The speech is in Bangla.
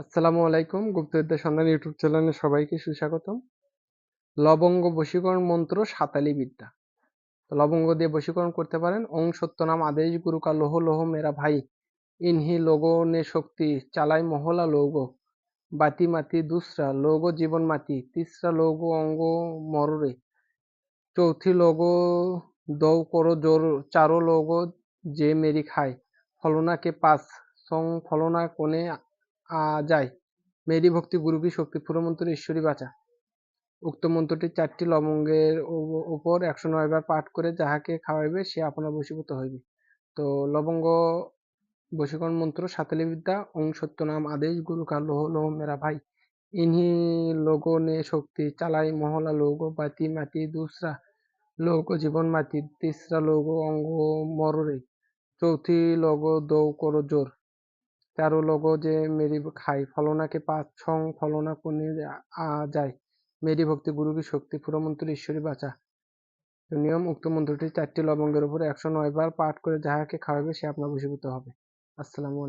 আসসালামু আলাইকুম, গুপ্তবিদ্যা সন্ধান ইউটিউব চ্যানেলে সবাইকে সুস্বাগতম। লবঙ্গ বশীকরণ মন্ত্র সাতালি বিদ্যা। লবঙ্গ দিয়ে বশীকরণ করতে পারেন। ওং সত্যনাম আদেশ গুরুকা লোহ লোহ মেরা ভাই। ইনহি লোগো নে শক্তি, চালাই মহলা লোগ। বাতি মাতি দুসরা, লোগো জীবন মাতি। তিসরা লোগো অঙ্গ মররে। চৌথি লোগো, দৌ করো জোর, চারো লোগো যে মেরি খায়। ফলনাকে পাস সং ফলনা আ যায় মেরি ভক্তি গুরু কি শক্তি পুরো মন্ত্র ঈশ্বরী বাঁচা। উক্ত মন্ত্রটি চারটি লবঙ্গের উপর একশো নয় বার পাঠ করে যাহাকে খাওয়াইবে, সে আপনার বশীভূত হইবে। তো লবঙ্গ বশীকরণ মন্ত্র সাতালি বিদ্যা ওং সত্য নাম আদেশ, গুরু কা লোহ লোহ মেরা ভাই। ইনহি লোগো নে শক্তি চালাই, মহলা লোগো বাতি মাতি, দুসরা লোগো জীবন মাতি, তিসরা লোগো অঙ্গ মররে। চৌথি লোগো দৌ করো জোর। তেরো লোগো যে, মেরি খাই, ফলনাকে পাঁচ, ছং, ফলনা কোনে আ, যায়। মেরি ভক্তি গুরু কি শক্তি পুরমন্ত্র ঈশ্বরী বাঁচা? নিয়ম উক্ত মন্ত্রটি চারটি লবঙ্গের উপরে একশো নয় বার পাঠ করে যাহাকে খাওয়াবে সে আপনার বসীভূত হবে। আসসালামু